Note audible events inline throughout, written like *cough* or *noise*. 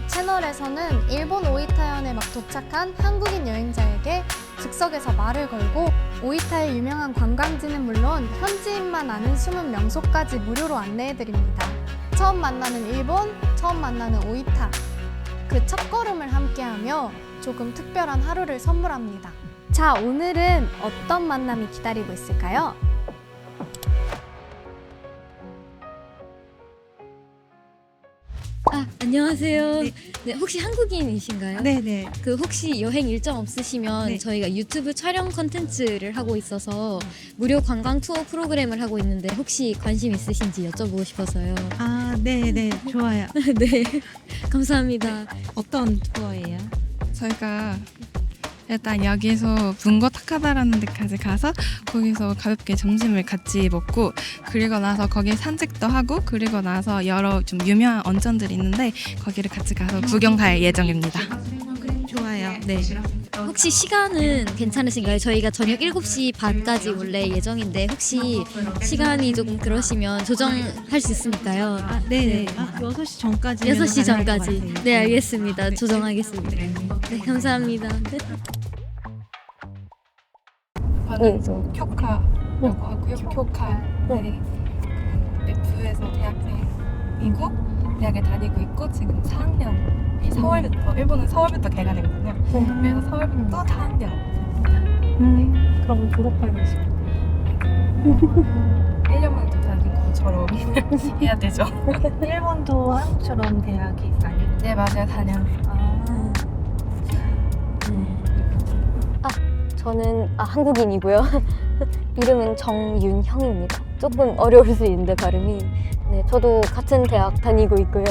이 채널에서는 일본 오이타현에 막 도착한 한국인 여행자에게 즉석에서 말을 걸고 오이타의 유명한 관광지는 물론 현지인만 아는 숨은 명소까지 무료로 안내해드립니다. 처음 만나는 일본, 처음 만나는 오이타. 그 첫걸음을 함께하며 조금 특별한 하루를 선물합니다. 자, 오늘은 어떤 만남이 기다리고 있을까요? 안녕하세요. 네. 혹시 한국인이신가요? 네네. 그 혹시 여행 일정 없으시면 네. 저희가 유튜브 촬영 컨텐츠를 하고 있어서 무료 관광 투어 프로그램을 하고 있는데 혹시 관심 있으신지 여쭤보고 싶어서요. 아, 네네. 좋아요. *laughs* 네. 감사합니다. 어떤 투어예요? 저희가 일단 여기서 bungo 타카다라는 데까지 가서 거기서 가볍게 점심을 같이 먹고 그리고 나서 거기 산책도 하고 그리고 나서 여러 좀 유명한 언전들이 있는데 거기를 같이 가서 구경 갈 예정입니다. 좋아요. 네. 혹시 시간은 괜찮으신가요? 저희가 저녁 7시 반까지 원래 예정인데 혹시 시간이 조금 그러시면 조정할 수 있을까요? 아, 네네. 아, 6시 전까지. 6시 전까지. 네, 알겠습니다. 조정하겠습니다. 네, 감사합니다. 저는 쿄카라고 하고요. 쿄카. 네. 그 F에서 대학생이고 대학에 다니고 있고 지금 4학년이 서울부터 일본은 서울부터 개가 되거든요. 그래서 서울부터 4학년. 음, 그럼 졸업하고 싶어. 1년만 더 다니고 저럼 해야 되죠. *laughs* 일본도 한국처럼 대학이 아니요? 네 맞아요 4년. 아, 저는 아, 한국인이고요. *laughs* 이름은 정윤형입니다. 조금 어려울 수 있는데 발음이. 네, 저도 같은 대학 다니고 있고요.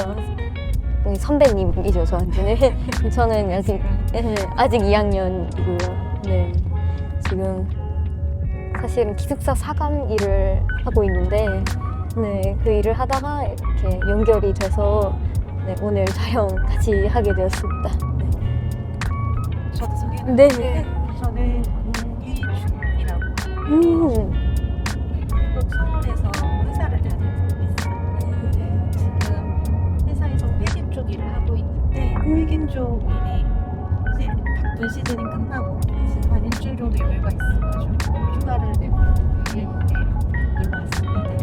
네, 선배님이죠 저한테는. *laughs* 저는 아직 네, *laughs* 아직 2학년이고요. 네, 지금 사실은 기숙사 사감 일을 하고 있는데, 네, 그 일을 하다가 이렇게 연결이 돼서 네, 오늘 촬영 같이 하게 되었습니다. 저도 소개. 네. 저는 문희준이라고 음. 꼭 서울에서 회사를 다니고 있어요. 지금 회사에서 회계 쪽 일을 하고 있는데 회계 쪽 일이 이제 바쁜 시즌이 끝나고 지금 한 일주일 정도 여유가 있어가지고 휴가를 내고 일본에 놀러 왔습니다. 네,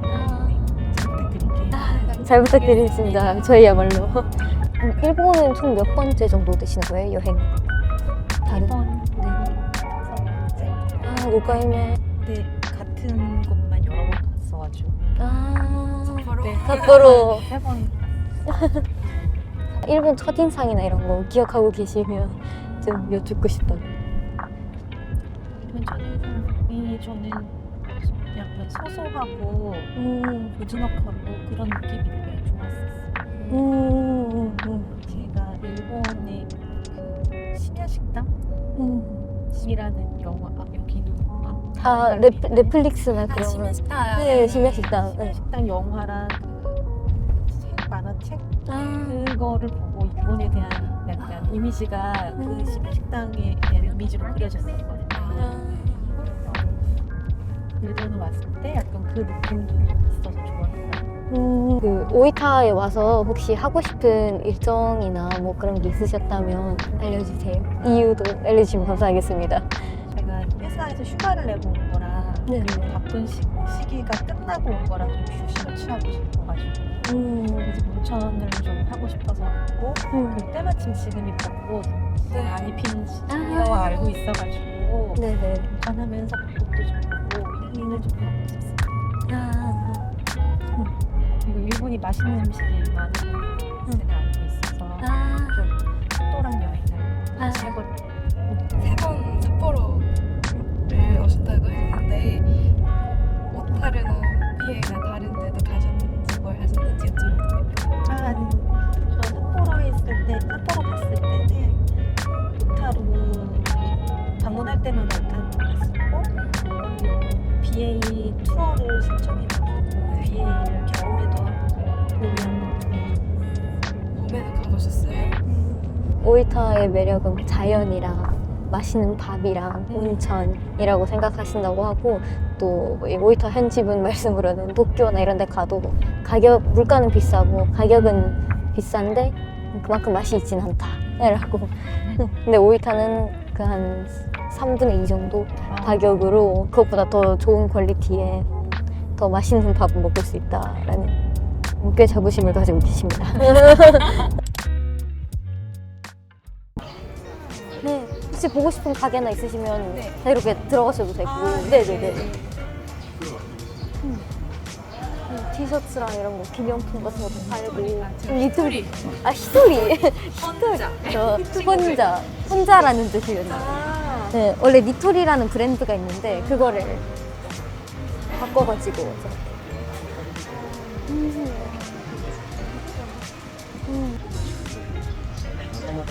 잘 부탁드릴게요. 잘 부탁드리겠습니다. 저희야말로. 음, 일본은 총 몇 번째 정도 되시는 거예요, 여행? 아, 5回目. 네, 같은 곳만 여러 번 갔어가지고 아, 서로 네. 삿포로. *laughs* 세 번 일본 첫인상이나 이런 거 기억하고 계시면 좀 여쭙고 싶어요. 이번 첫인상이 저는 약간 소소하고 음, 고즈넉하고 그런 느낌이 되게 좋았었어요. 음, 음, 제가 일본의 그 심야 식당 이라는 음. 영화 아, 여기는 아, 아, 넷, 넷플릭스나 그런 거. 심야식당. 네, 심야식당. 네. 심야식당 영화랑 그책 만화책 아, 그거를 보고 일본에 대한 약간 이미지가 음. 그 심야식당에 대한 이미지로 그려졌었거든요. 일본에 왔을 때 약간 그 느낌도. 음, 그 오이타에 와서 혹시 하고 싶은 일정이나 뭐 그런 게 있으셨다면 알려주세요. 이유도 알려주시면 감사하겠습니다. 제가 회사에서 휴가를 내고 온 거라 네. 그리고 바쁜 시, 시기가 끝나고 온 거라 좀 휴식을 취하고 싶어가지고 음, 그래서 온천을 좀 하고 싶어서 왔고 음. 그 때마침 지금이다 꽃 네. 많이 피는 시기라고 알고 있어가지고 네네. 온천하면서 꽃도 좀 보고 힐링을 좀 하고 싶습니다. 아, 그리고 일본이 맛있는 음식이 많은 걸 제가 알고 있어서 아, 좀 특별한 여행을 아. 해볼 세번 삿포로를 오셨다고 했는데 오타르나 비에나 다른 데도 가셨는지 뭘 하셨는지 여쭤보고 아, 네. 저 삿포로에 있을 때, 삿포로 갔을 때는 오타루 방문할 때만 오타루 갔었고 그리고 BA 오이타의 매력은 자연이랑 맛있는 밥이랑 온천이라고 생각하신다고 하고 또이 오이타 현지분 말씀으로는 도쿄나 이런 데 가도 가격 물가는 비싸고 가격은 비싼데 그만큼 맛이 있진 않다라고. *laughs* 근데 오이타는 그 한 3분의 2 정도 가격으로 그것보다 더 좋은 퀄리티에 더 맛있는 밥을 먹을 수 있다라는 꽤 자부심을 가지고 계십니다. *laughs* 네, 혹시 보고 싶은 가게나 있으시면 이렇게 들어가셔도 되고. 네, 네, 네. 음. 음, 티셔츠랑 이런 거 기념품 같은 것도 팔고 리틀 아 히토리 *laughs* 혼자 저 *laughs* 혼자 혼자라는 뜻이거든요. 네 원래 리토리라는 브랜드가 있는데 그거를 바꿔가지고. 음. 음.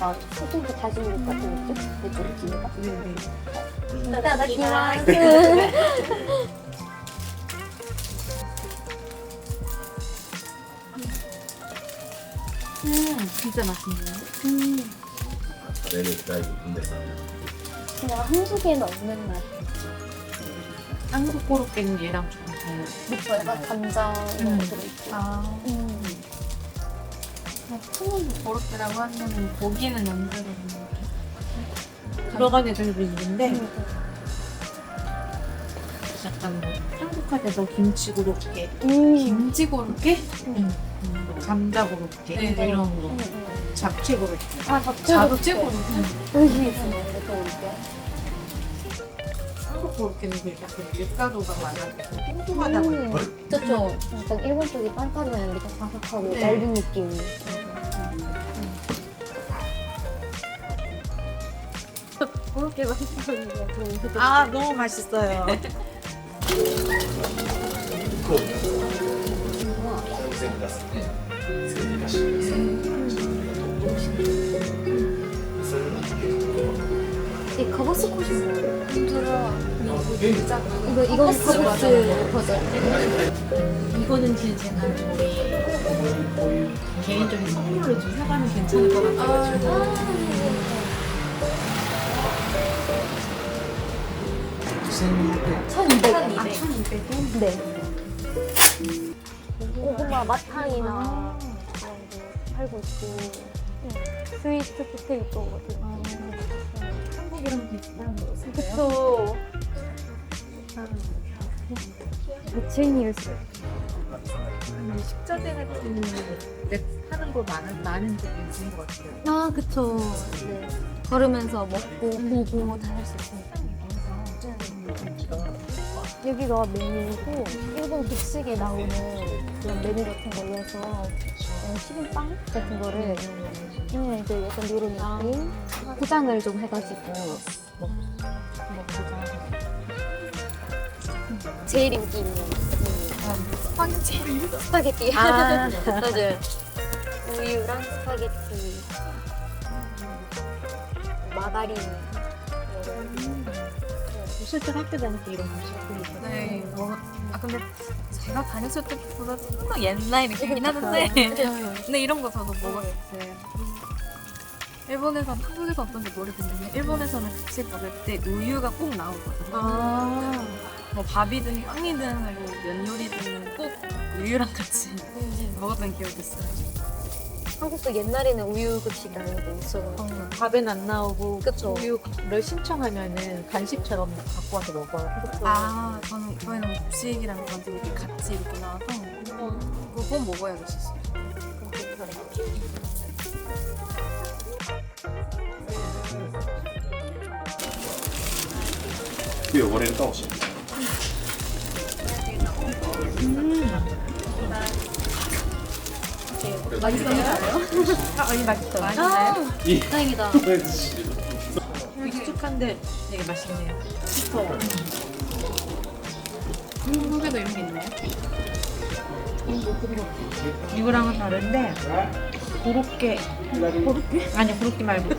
막 스킨도 잘 주는 것 같은 느낌? 이쪽 기회가. 네, 네. 나나기마스 네. *laughs* 음, 진짜 맛있네요. 음. 그냥 한국에는 없는 맛. 한국 고로케는 얘랑 조금 달라요. 약간 간장 이런 음. 것도 있고. 아. 음. 한국 고로케라고 하면 고기는 안 들어가는 들어간 애들도 있는데 약간 뭐 한국화돼서 김치 고로케, 음. 김치 고로케, 음. 뭐 감자 고로케 네, 이런 음, 거, 음. 잡채 고로케. 아 잡채 잡채 고로케. 의미 있으면 이렇게 올게 한국 고로케는 그 약간 밀가루가 많아서 뚱뚱하다 보니까 음, 그쵸. 약간 일본 쪽이 빤빤한 이렇게 바삭하고 네. 얇은 느낌. 그렇게 맛있었는데 아 너무 맛있어요. 이 가보스 코스 이거 이건 가보스 버전 이거는 지금 제가 개인적인 선물로 좀 사가면 괜찮을 것 같아요. 1200. 1200. 1200. 네. 고구마 마탕이나 그런 거 팔고 있고 스위트 포테이토 같은 거. 한국이랑 비슷한 거 그쵸. 며칠 이었어요. 식자재 같은 데 하는 거 많은 많은 게 있는 것 같아요. 아 그쵸. 네. 걸으면서 먹고 보고 다 할 수 있습니다. 여기가 메뉴고 일본 급식에 나오는 그런 메뉴 같은 걸로 서 식은빵 같은 거를 음, 이제 약간 이런 느낌 포장을 좀 해가지고 먹, 먹고자 제일 인기 있는 메뉴 스파게티. 아. *laughs* 맞아요. *laughs* 우유랑 스파게티. 마가린 실제 학교 다닐 때 이런 거 시키고 네. 어, 아 근데 제가 다녔을 때보다 조금 더 옛날 느낌이긴 하는데 *laughs* 근데 이런 거 저도 먹었어요. 일본에서 한국에서 어떤지 모르겠는데 일본에서는 급식 먹을 때 우유가 꼭 나오거든요. 아 뭐 밥이든 빵이든 뭐 면 요리든 꼭 우유랑 같이 먹었던 기억이 있어요. 한국도 옛날에는 우유 급식 나오고 있어가지고 어, 음, 밥엔 안 나오고 그쵸. 우유를 신청하면은 간식처럼 갖고 와서 먹어요. 한국도. 아 저는 저희는 급식이랑 가지고 같이 이렇게 나와서 그건 먹어야 됐었어요. 그 요거를 떠오시면 음. 맛있어요? 아, 언니 맛있어. 맛있어요? 다행이다. 익숙한데 되게 맛있네요. 싶어. 한국에도 이런 게 있나요? 이거랑은 다른데 고로케 고로케? 아니 고로케 말고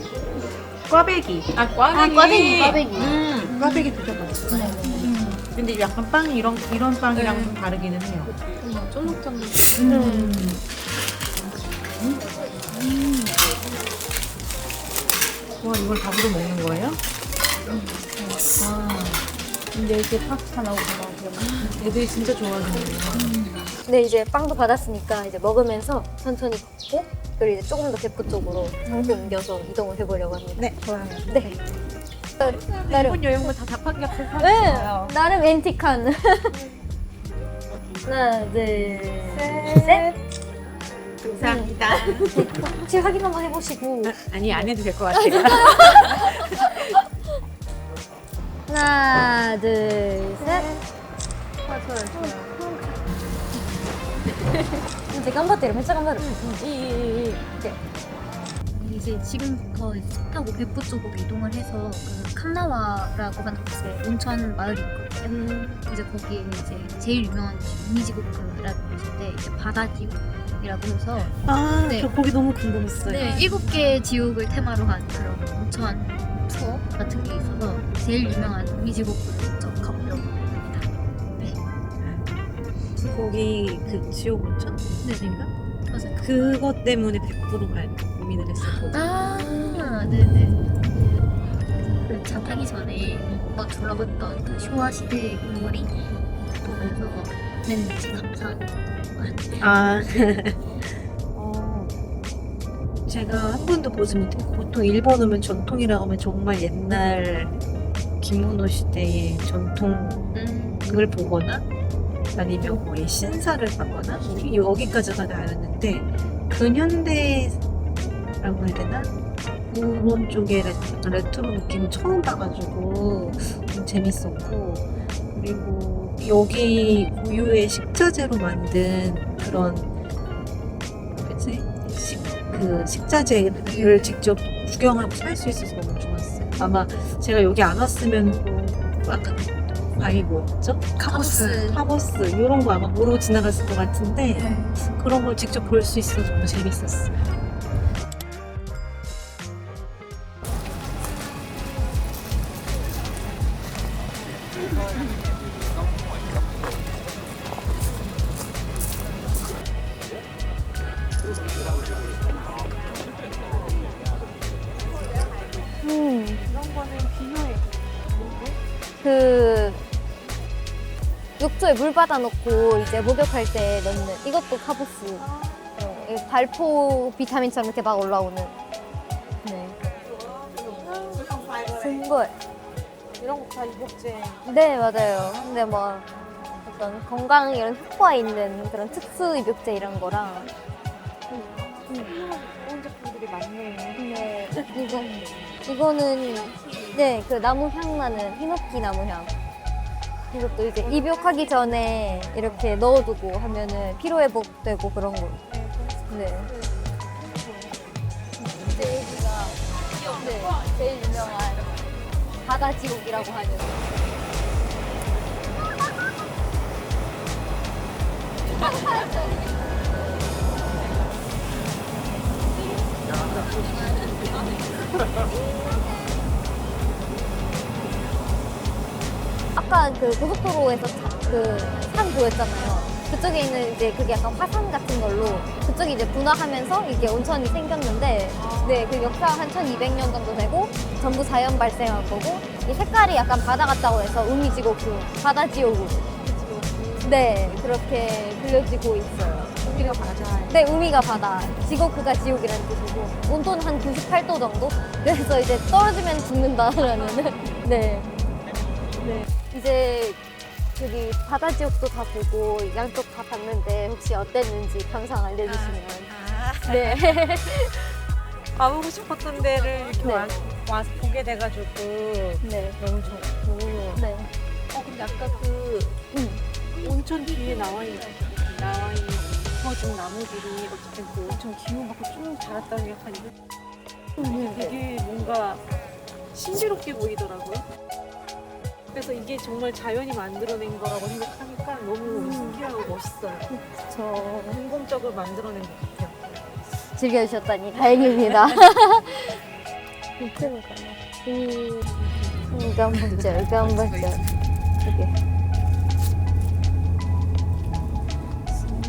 꽈배기 아 꽈배기. 꽈배기, 꽈배기. 음. 꽈배기 드셔봤어 근데 약간 빵이 이런 이런 빵이랑 네. 좀 다르기는 해요 쫀득쫀득. 음. 와 이걸 밥으로 먹는 거예요? 아, 근데 이렇게 파스타 나오고 막 애들이 진짜 좋아하겠네요. 네 이제 빵도 받았으니까 이제 먹으면서 천천히 걷고 그리고 이제 조금 더 대포 쪽으로 상태 옮겨서 이동을 해보려고 합니다. 네, 좋아요. 네. 나름 나름 일본 여행은 다 자판기 앞에 네, 사요. 나름 앤틱한. *laughs* 하나, 둘, 셋. 감사합니다. 혹시 확인 한번 해보시고 아니 안 해도 될 것 같아요. 하나 둘셋 이제 깜빡대로 맨 깜빡대로 이이이 이렇게 이제 지금부터 타고 백부 쪽으로 이동을 해서 그 캄나와라고 하는 곳에 온천 마을이 있거든요. 이제 거기에 이제 제일 유명한 우미지고크라는 곳인데 이제 바다 지옥이라고 해서 아, 네. 저 거기 너무 궁금했어요. 네 일곱 개 지옥을 테마로 한 그런 온천 투어 같은 게 있어서 제일 유명한 우미지고크를 직접 가보려고 합니다. 거기 그 지옥 온천? 네네. 맞아요. 그것 때문에 100%갈 고민을 했었거든요. 아, 네네. 그 잠타기 전에 막 둘러봤던 그 쇼와 시대의 거리 보면서 것 같아요. 아, *laughs* 어, 제가 한 번도 보지 못했고 보통 일본 오면 전통이라고 하면 정말 옛날 기모노 시대의 전통을 음, 보거나 아니면 뭐의 신사를 가거나 여기까지가 나였는데 근현대 라고 해야 되나? 그런 쪽의 레- 레트로 느낌 처음 봐가지고 좀 재밌었고 그리고 여기 고유의 식자재로 만든 그런 뭐지? 식, 그 식자재를 직접 구경하고 살 수 있어서 너무 좋았어요. 아마 제가 여기 안 왔으면 뭐 약간 과일 뭐였죠? 카보스, 카보스 이런 거 아마 모르고 지나갔을 것 같은데 그런 걸 직접 볼 수 있어서 너무 재밌었어요. 음, 이런 거는 비녀에 그 욕조에 물 받아놓고 이제 목욕할 때 넣는 이것도 카보스. 어, 이 발포 비타민처럼 이렇게 막 올라오는. 네. 승걸. 이런 거 다 이복제 네 맞아요. 근데 뭐 어떤 건강 이런 효과 있는 그런 특수 입욕제 이런 거랑. 좋은 제품들이 많네요. 네 이거 이거는 네 그 나무 향 나는 히노키 나무 향. 이것도 이제 입욕하기 전에 이렇게 넣어두고 하면은 피로 회복되고 그런 거. 네. 여기가 네 제일 유명한 바다 지옥이라고 하는. 아까 그 고속도로에서 그산 보였잖아요. 그쪽에 있는 이제 그게 약간 화산 같은 걸로 그쪽이 이제 분화하면서 이게 온천이 생겼는데 네, 그 역사 한 1200년 정도 되고 전부 자연 발생한 거고 이 색깔이 약간 바다 같다고 해서 우미 지옥그 바다 지옥으로 네, 그렇게 불려지고 있어요. 우리가 맞아. 네, 우미가 바다, 지고크가 지옥이라는 뜻이고 온도는 한 98도 정도? 그래서 이제 떨어지면 죽는다라는 *laughs* 네. 네. 이제 저기 바다 지옥도 다 보고 양쪽 다 봤는데 혹시 어땠는지 감상 알려주시면 아, 네. *laughs* 가보고 싶었던 데를 이렇게 네. 와, 와서 보게 돼가지고 네. 너무 좋고. 네. 어 근데 아까 그 음. 온천 뒤에 나와 있는 나와 있는 부어진 나무들이 어쨌든 그 온천 기운 갖고 쭉 자랐다는 약간 이거 되게 뭔가 신비롭게 보이더라고요. 앞에서 이게 정말 자연이 만들어낸 거라고 생각하니까 너무 음. 신기하고 멋있어요. 저 공공적으로 만들어낸 것 같아요. 즐겨주셨다니 다행입니다. 이쯤 가나? 이 깜빡절 깜빡절 이게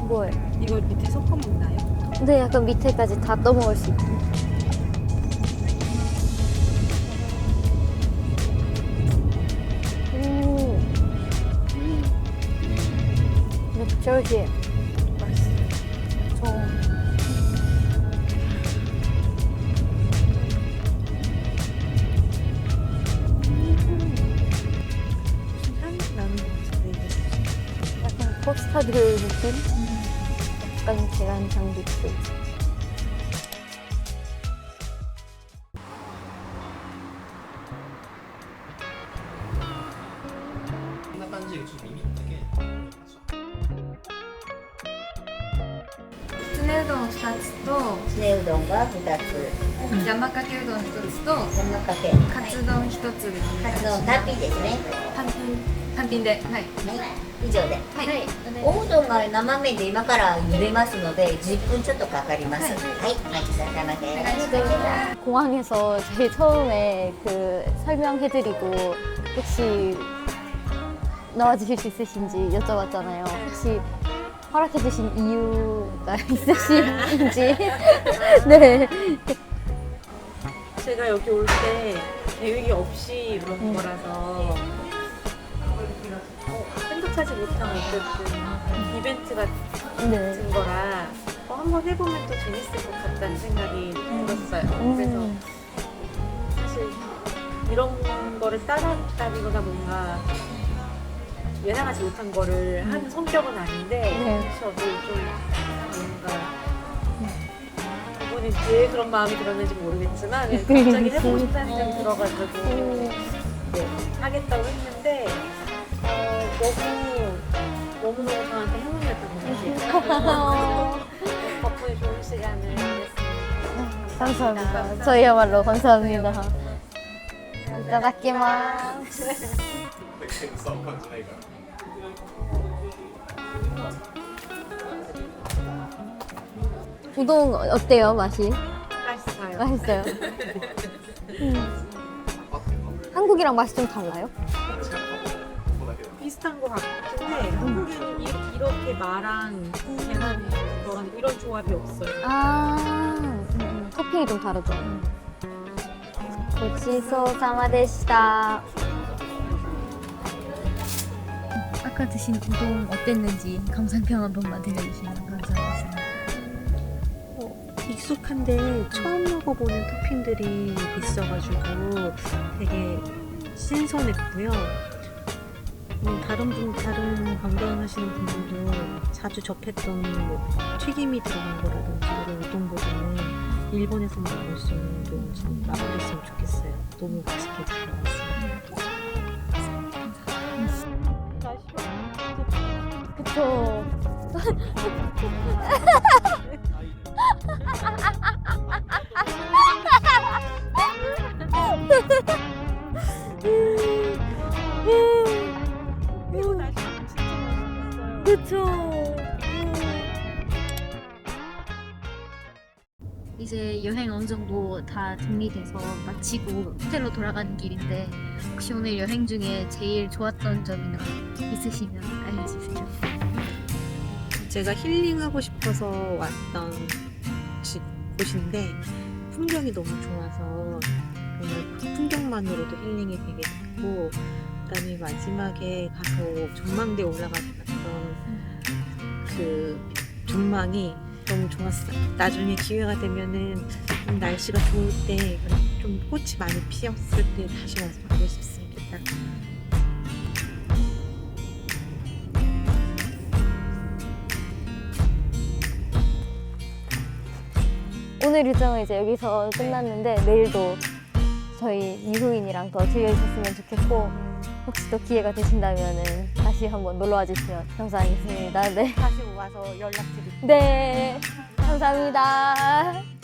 뭐예요? 이걸 밑에 섞어 먹나요? 근데 약간 밑에까지 다 떠먹을 수 있게 같은데 이게 약간 포스타드 느낌? 약간 계란장 느낌 こんうどん2つとつねうどんが2つ、山かけうどん1つと山かけ、カツ丼1つでお願いしますカツ丼単品ですね。単品単品ではいはい、以上で。はい、おうどんが生麺で今から茹でますので、10分ちょっとかかります。はい、お待ちくださいませ。 공항에서 제일 처음에 그 설명해드리고 혹시 나와주실 수 있으신지 여쭤봤잖아요. 혹시 허락해 주신 이유가 *laughs* 있으신지. *laughs* 네. 제가 여기 올 때 계획이 없이 그런 음. 거라서 어, 생각하지 못한 어쨌든 이벤트 같은 네. 거라 어, 한번 해보면 또 재밌을 것 같다는 생각이 들었어요. 그래서 음. 사실 이런 거를 따라다니거나 뭔가 예상하지 못한 거를 하는 성격은 아닌데 네. 저도 좀 뭔가 이번에 왜 그런 마음이 들었는지 모르겠지만 그냥 갑자기 해보고 싶다는 생각이 들어가지고 네, 하겠다고 했는데 어, 너무 너무너무 저한테 행운이었던 것 같아요. 덕분에 좋은 시간을 보냈습니다. 감사합니다. 저희야말로 감사합니다. 이따다키마스. そう感じないから 우동 어때요 맛이? 맛있어요. 맛있어요. 음. 한국이랑 맛이 좀 달라요? 비슷한 것 같은데 한국에는 이- 이렇게 마랑 계란 그런 이런 조합이 없어요. 아 음, 토핑이 좀 다르죠. 고치소사마でした. 아까 드신 우동 어땠는지 감상평 한 번만 들려주시면 감사하겠습니다. 익숙한데 처음 먹어보는 토핑들이 있어가지고 되게 신선했고요. 음, 다른 분 다른 관광 하시는 분들도 자주 접했던 뭐 튀김이 들어간 거라든지 이런 우동보다는 일본에서 먹을 수 있는 좀 맛보셨으면 좋겠어요. 너무 맛있게 잘 나왔어요. 맛있겠어요. 그쵸. 이제 여행 어느 정도 다 정리돼서 마치고 호텔로 돌아가는 길인데 혹시 오늘 여행 중에 제일 좋았던 점이나 있으시면 알려주세요. 제가 힐링하고 싶어서 왔던 집, 곳인데 풍경이 너무 좋아서 정말 그 풍경만으로도 힐링이 되게 됐고 그다음에 마지막에 가서 전망대 올라가서 봤던 그 전망이 너무 좋았어요. 나중에 기회가 되면은 좀 날씨가 좋을 때 좀 꽃이 많이 피었을 때 다시 와서 보고 싶습니다. 오늘 일정은 이제 여기서 끝났는데 내일도 저희 미후인이랑 더 즐겨주셨으면 좋겠고 혹시 또 기회가 되신다면 은 다시 한번 놀러와 주시면 감사하겠습니다. 네. 다시 와서 연락드릴게요. 네. 감사합니다.